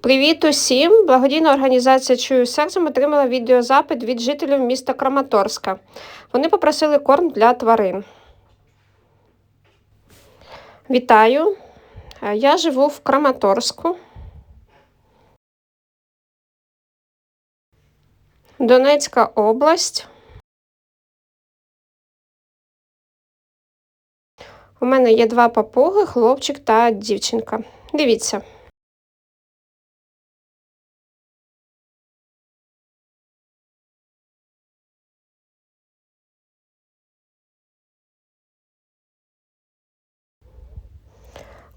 Привіт усім! Благодійна організація Чую серцем отримала відеозапит від жителів міста Краматорська. Вони попросили корм для тварин. Вітаю! Е, Я живу в Краматорську. Донецька область. У мене є два папуги, хлопчик та дівчинка. Дивіться.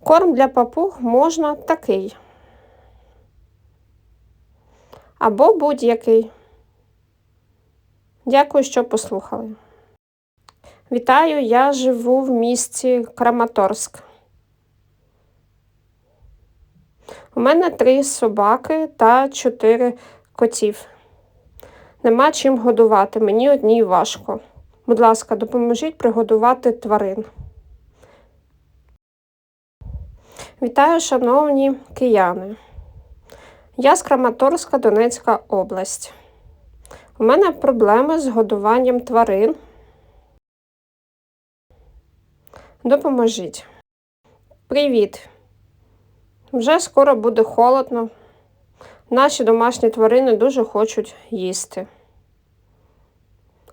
Корм для папуг можна такий. Або будь-який. Дякую, що послухали. Вітаю, я живу в місті Краматорськ. У мене три собаки та чотири котів. Нема чим годувати, мені одній важко. Будь ласка, допоможіть пригодувати тварин. Вітаю, шановні кияни. Я з Краматорська, Донецька область. У мене проблеми з годуванням тварин. Допоможіть. Привіт! Вже скоро буде холодно. Наші домашні тварини дуже хочуть їсти.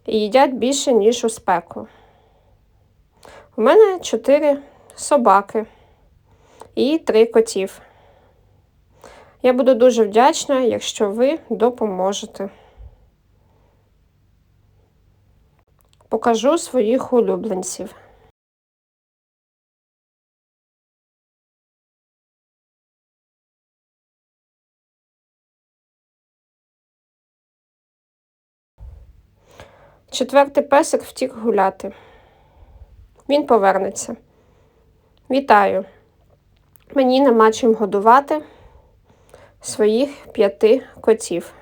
І їдять більше, ніж у спеку. У мене чотири собаки і три котів. Я буду дуже вдячна, якщо ви допоможете. Покажу своїх улюбленців. Четвертий песик втік гуляти. Він повернеться. Вітаю! Мені нема чим годувати своїх п'яти котів.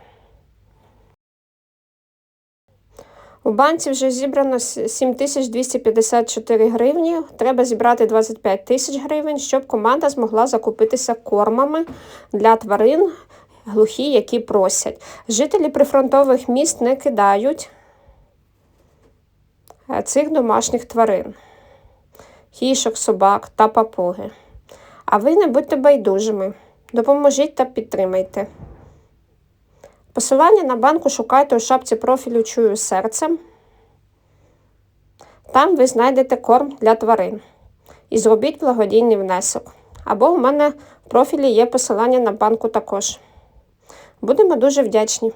У банці вже зібрано 7254 гривні. Треба зібрати 25 тисяч гривень, щоб команда змогла закупитися кормами для тварин глухі, які просять. Жителі прифронтових міст не кидають цих домашніх тварин, кішок, собак та папуги. А ви не будьте байдужими. Допоможіть та підтримайте. Посилання на банку шукайте у шапці профілю Чую серцем. Там ви знайдете корм для тварин. І зробіть благодійний внесок. Або у мене в профілі є посилання на банку також. Будемо дуже вдячні.